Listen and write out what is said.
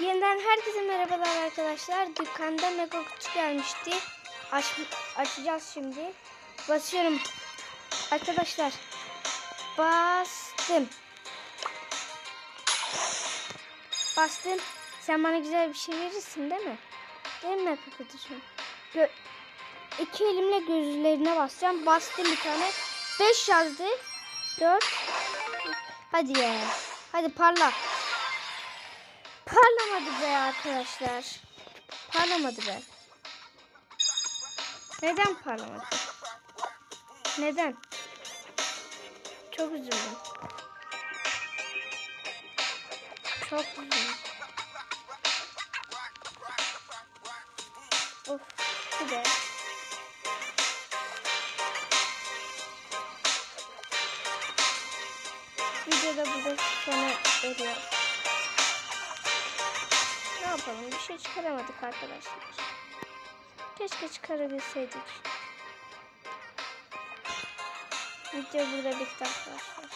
Yeniden herkese merhabalar arkadaşlar. Dükkanda mega kutu gelmişti. Aç, açacağız şimdi. Basıyorum. Arkadaşlar. Bastım. Bastım. Sen bana güzel bir şey verirsin değil mi? Değil mi mega? Gö İki elimle gözlerine basacağım. Bastım bir tane. 5 yazdı. 4 Hadi ya. Hadi parla. Parlamadı be arkadaşlar. Parlamadı be. Neden parlamadı? Neden? Çok üzüldüm. Çok üzüldüm. Of, bu da. Videoda burada sona eriyor. Yapalım? Bir şey çıkaramadık arkadaşlar. Keşke çıkarabilseydik. Video burada bitti arkadaşlar.